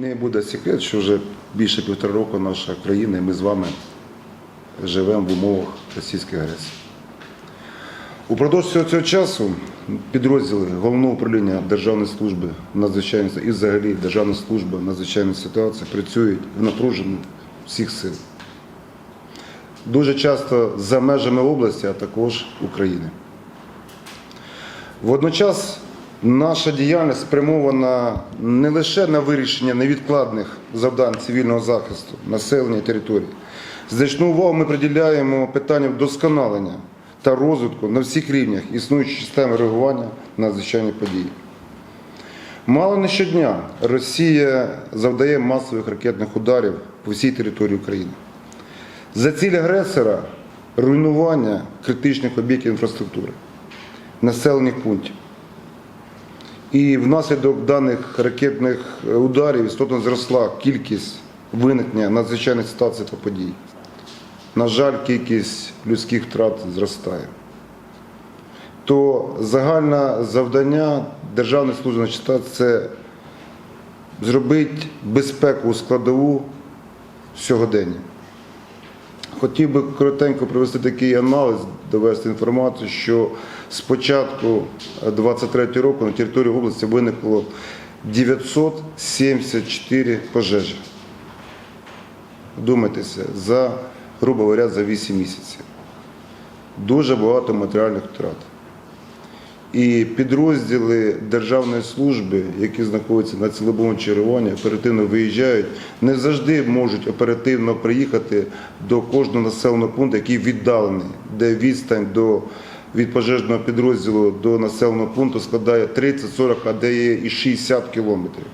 Не буде секрет, що вже більше півтора року наша країна, і ми з вами живемо в умовах російської агресії. Упродовж всього цього часу підрозділи Головного управління Державної служби надзвичайних і взагалі Державна служба надзвичайних ситуацій працюють в напруженні всіх сил. Дуже часто за межами області, а також України. Водночас наша діяльність спрямована не лише на вирішення невідкладних завдань цивільного захисту населення і території. Значну увагу ми приділяємо питанням вдосконалення та розвитку на всіх рівнях існуючої системи реагування на надзвичайні події. Мало не щодня Росія завдає масових ракетних ударів по всій території України. За ціль агресора руйнування критичних об'єктів інфраструктури, населених пунктів. І внаслідок даних ракетних ударів істотно зросла кількість виникнення надзвичайних ситуацій та подій. На жаль, кількість людських втрат зростає. То загальне завдання Державної служби начиста це зробити безпеку складову сьогодення. Хотів би коротенько провести такий аналіз, довести інформацію, що з початку 2023 року на території області виникло 974 пожежі. Думайтеся, за, грубо говоря, за 8 місяців. Дуже багато матеріальних втрат. І підрозділи державної служби, які знаходяться на цілобовому чергуванні, оперативно виїжджають, не завжди можуть оперативно приїхати до кожного населеного пункту, який віддалений, де відстань до від пожежного підрозділу до населеного пункту складає 30-40, а де є і 60 кілометрів.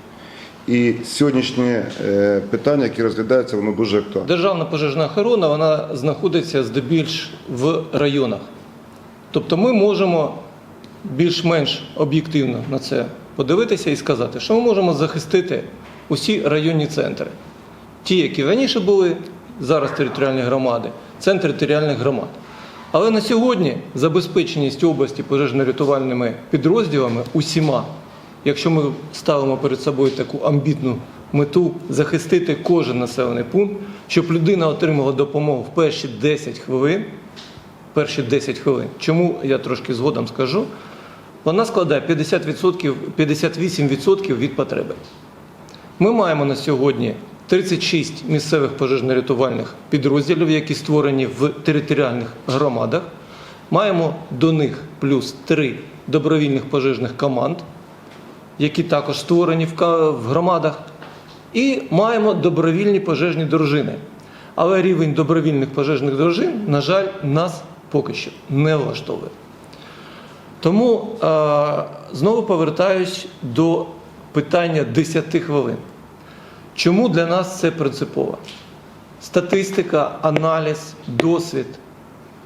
І сьогоднішнє е, питання, яке розглядається, воно дуже актуальне. Державна пожежна охорона вона знаходиться здебільш в районах. Тобто ми можемо більш-менш об'єктивно на це подивитися і сказати, що ми можемо захистити усі районні центри. Ті, які раніше були, зараз територіальні громади, центри територіальних громад. Але на сьогодні забезпеченість області пожежно-рятувальними підрозділами усіма, якщо ми ставимо перед собою таку амбітну мету захистити кожен населений пункт, щоб людина отримала допомогу в перші 10 хвилин, перші 10 хвилин. Чому я трошки згодом скажу? Вона складає 50%, 58% від потреби. Ми маємо на сьогодні 36 місцевих пожежно-рятувальних підрозділів, які створені в територіальних громадах. Маємо до них плюс 3 добровільних пожежних команд, які також створені в громадах. І маємо добровільні пожежні дружини. Але рівень добровільних пожежних дружин, на жаль, нас поки що не влаштовує. Тому е, знову повертаюсь до питання 10 хвилин. Чому для нас це принципово? Статистика, аналіз, досвід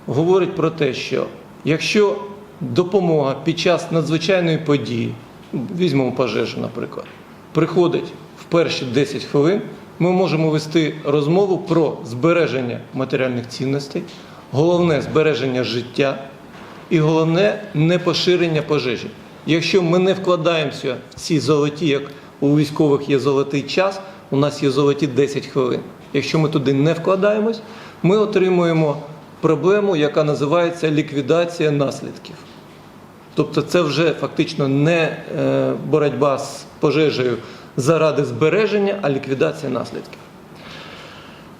говорить про те, що якщо допомога під час надзвичайної події, візьмемо пожежу, наприклад, приходить в перші 10 хвилин, ми можемо вести розмову про збереження матеріальних цінностей, головне збереження життя і головне непоширення пожежі. Якщо ми не вкладаємося в ці золоті, як у військових є золотий час, у нас є золоті 10 хвилин. Якщо ми туди не вкладаємось, ми отримуємо проблему, яка називається ліквідація наслідків. Тобто це вже фактично не е, боротьба з пожежею заради збереження, а ліквідація наслідків.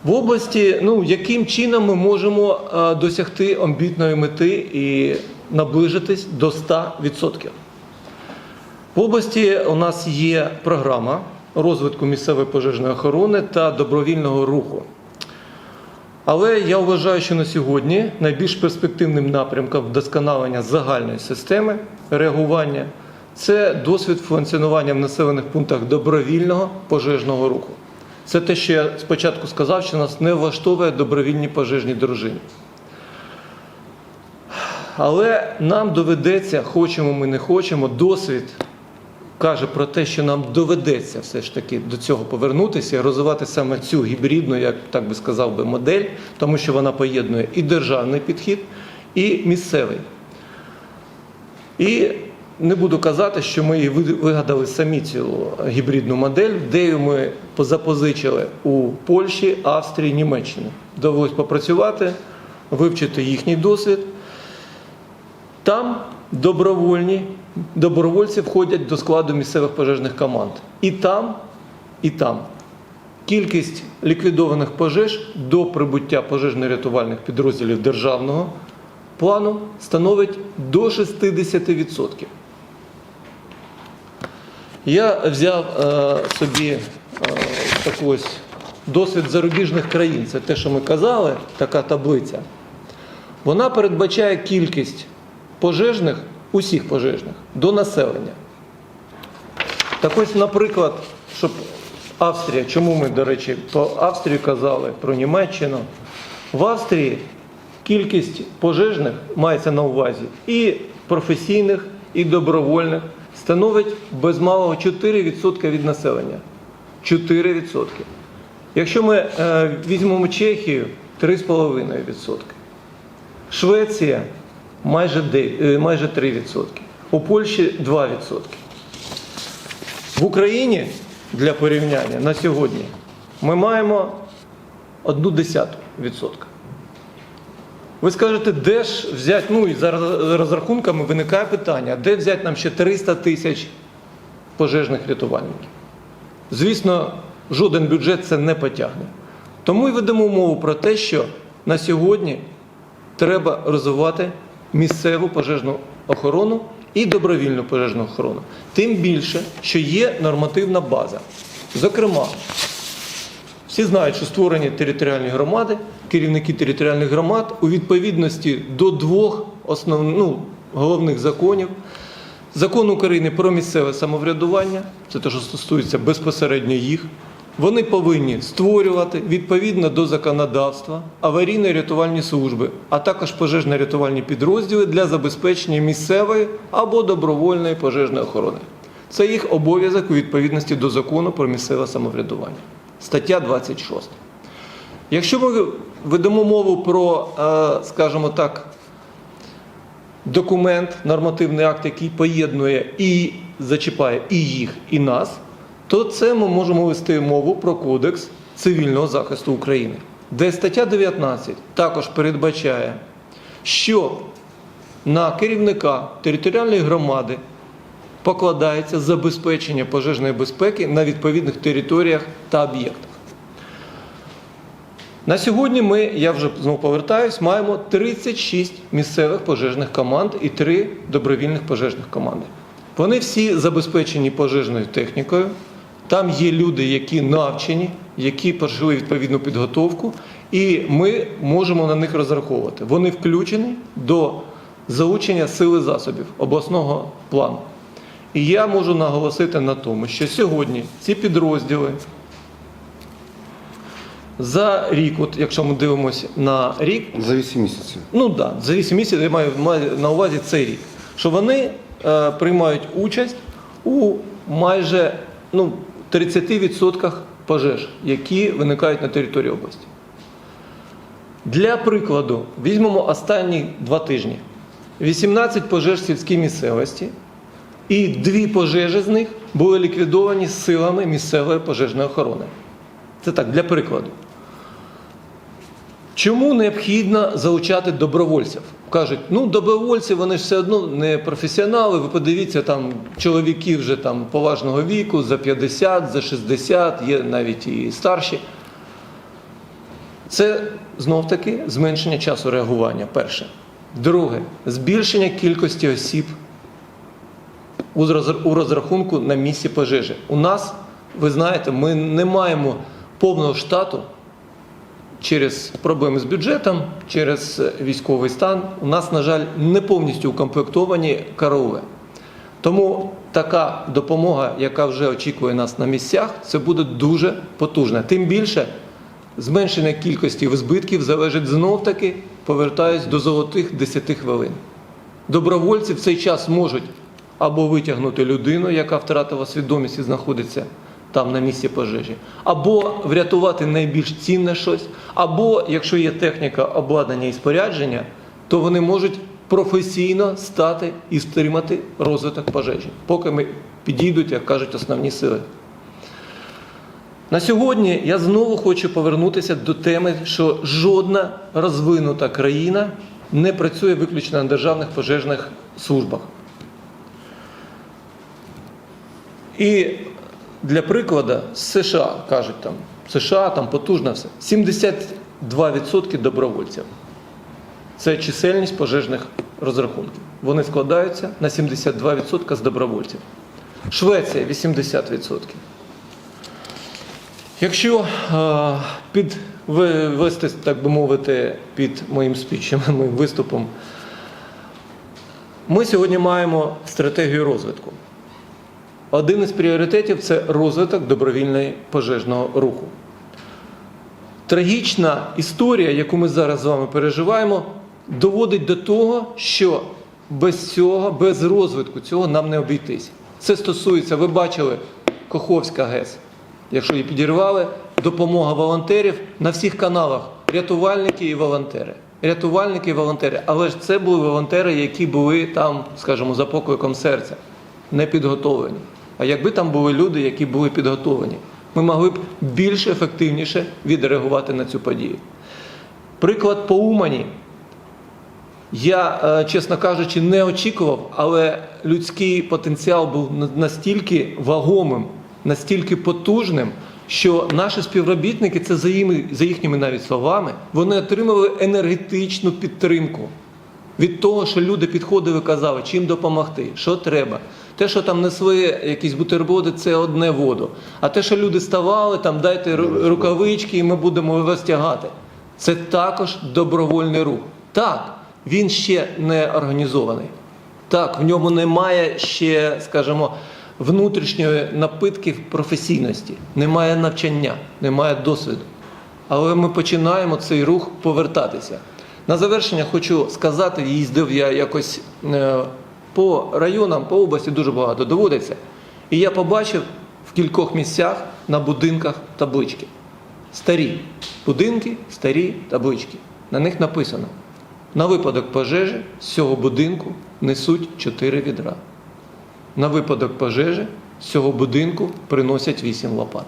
В області, ну яким чином ми можемо е, досягти амбітної мети і наближитись до 100%? В області у нас є програма розвитку місцевої пожежної охорони та добровільного руху. Але я вважаю, що на сьогодні найбільш перспективним напрямком вдосконалення загальної системи реагування це досвід функціонування в населених пунктах добровільного пожежного руху. Це те, що я спочатку сказав, що нас не влаштовує добровільні пожежні дружини. Але нам доведеться, хочемо ми не хочемо, досвід каже про те, що нам доведеться все ж таки до цього повернутися і розвивати саме цю гібридну, як так би сказав би, модель, тому що вона поєднує і державний підхід, і місцевий. І не буду казати, що ми її вигадали самі цю гібридну модель, де ми запозичили у Польщі, Австрії, Німеччині. Довелось попрацювати, вивчити їхній досвід. Там добровольні, добровольці входять до складу місцевих пожежних команд. І там, і там. Кількість ліквідованих пожеж до прибуття пожежно-рятувальних підрозділів державного плану становить до 60%. Я взяв е, собі е, таку ось досвід зарубіжних країн. Це те, що ми казали, така таблиця. Вона передбачає кількість пожежних, усіх пожежних, до населення. Так ось, наприклад, щоб Австрія, чому ми, до речі, про Австрію казали, про Німеччину. В Австрії кількість пожежних мається на увазі і професійних, і добровольних становить без малого 4% від населення. 4%. Якщо ми е, візьмемо Чехію 3,5%. Швеція майже, де- е, майже 3%. У Польщі 2%. В Україні для порівняння на сьогодні ми маємо одну десяту відсотка. Ви скажете, де ж взяти, ну і за розрахунками виникає питання, де взяти нам ще 300 тисяч пожежних рятувальників? Звісно, жоден бюджет це не потягне. Тому і ведемо мову про те, що на сьогодні треба розвивати місцеву пожежну охорону і добровільну пожежну охорону. Тим більше, що є нормативна база. Зокрема, всі знають, що створені територіальні громади, керівники територіальних громад у відповідності до двох основних ну, головних законів. Закон України про місцеве самоврядування, це те, що стосується безпосередньо їх. Вони повинні створювати відповідно до законодавства аварійно-рятувальні служби, а також пожежно-рятувальні підрозділи для забезпечення місцевої або добровольної пожежної охорони. Це їх обов'язок у відповідності до закону про місцеве самоврядування. Стаття 26. Якщо ми ведемо мову про, е, скажімо так, документ, нормативний акт, який поєднує і зачіпає і їх, і нас, то це ми можемо вести мову про Кодекс цивільного захисту України, де стаття 19 також передбачає, що на керівника територіальної громади покладається забезпечення пожежної безпеки на відповідних територіях та об'єктах. На сьогодні ми, я вже знову повертаюсь, маємо 36 місцевих пожежних команд і 3 добровільних пожежних команди. Вони всі забезпечені пожежною технікою. Там є люди, які навчені, які пройшли відповідну підготовку, і ми можемо на них розраховувати. Вони включені до залучення сили засобів обласного плану. І я можу наголосити на тому, що сьогодні ці підрозділи за рік, от якщо ми дивимося на рік, За 8 місяців. ну так, да, за 8 місяців я маю, маю на увазі цей рік, що вони е, приймають участь у майже ну, 30% пожеж, які виникають на території області. Для прикладу, візьмемо останні два тижні: 18 пожеж сільській місцевості, і дві пожежі з них були ліквідовані силами місцевої пожежної охорони. Це так, для прикладу. Чому необхідно залучати добровольців? Кажуть, ну добровольці вони ж все одно не професіонали. Ви подивіться, там чоловіки вже там поважного віку, за 50, за 60, є навіть і старші. Це знов таки зменшення часу реагування. Перше. Друге, збільшення кількості осіб у розрахунку на місці пожежі. У нас, ви знаєте, ми не маємо повного штату через проблеми з бюджетом, через е, військовий стан. У нас, на жаль, не повністю укомплектовані караули. Тому така допомога, яка вже очікує нас на місцях, це буде дуже потужна. Тим більше зменшення кількості збитків залежить знов таки, повертаюсь до золотих 10 хвилин. Добровольці в цей час можуть або витягнути людину, яка втратила свідомість і знаходиться там на місці пожежі, або врятувати найбільш цінне щось, або якщо є техніка, обладнання і спорядження, то вони можуть професійно стати і стримати розвиток пожежі, поки ми підійдуть, як кажуть, основні сили. На сьогодні я знову хочу повернутися до теми, що жодна розвинута країна не працює виключно на державних пожежних службах. І для прикладу, США кажуть там, США там потужно все. 72% добровольців. Це чисельність пожежних розрахунків. Вони складаються на 72% з добровольців. Швеція 80%. Якщо е, підвести, так би мовити, під моїм спічем, моїм виступом, ми сьогодні маємо стратегію розвитку. Один із пріоритетів це розвиток добровільної пожежного руху. Трагічна історія, яку ми зараз з вами переживаємо, доводить до того, що без цього, без розвитку цього нам не обійтись. Це стосується, ви бачили, Коховська ГЕС. Якщо її підірвали, допомога волонтерів на всіх каналах. Рятувальники і волонтери. Рятувальники і волонтери. Але ж це були волонтери, які були там, скажімо, за покликом серця, не підготовлені. А якби там були люди, які були підготовлені, ми могли б більш ефективніше відреагувати на цю подію. Приклад по Умані. Я, е, чесно кажучи, не очікував, але людський потенціал був настільки вагомим, настільки потужним, що наші співробітники, це за, їхніми навіть словами, вони отримали енергетичну підтримку від того, що люди підходили казали, чим допомогти, що треба. Те, що там несли якісь бутерброди, це одне воду. А те, що люди ставали, там дайте рукавички, і ми будемо вас тягати. Це також добровольний рух. Так, він ще не організований. Так, в ньому немає ще, скажімо, внутрішньої напитки професійності, немає навчання, немає досвіду. Але ми починаємо цей рух повертатися. На завершення хочу сказати, їздив я якось е, по районам, по області дуже багато доводиться. І я побачив в кількох місцях на будинках таблички. Старі будинки, старі таблички. На них написано: на випадок пожежі з цього будинку несуть 4 відра. На випадок пожежі з цього будинку приносять 8 лопат.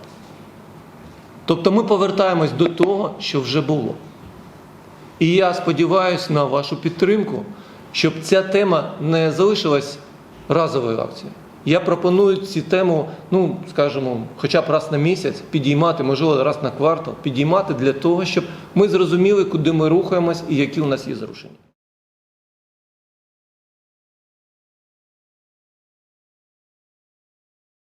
Тобто ми повертаємось до того, що вже було. І я сподіваюся на вашу підтримку, щоб ця тема не залишилась разовою акцією. Я пропоную цю тему, ну скажімо, хоча б раз на місяць підіймати, можливо, раз на квартал, підіймати для того, щоб ми зрозуміли, куди ми рухаємось і які у нас є зрушення.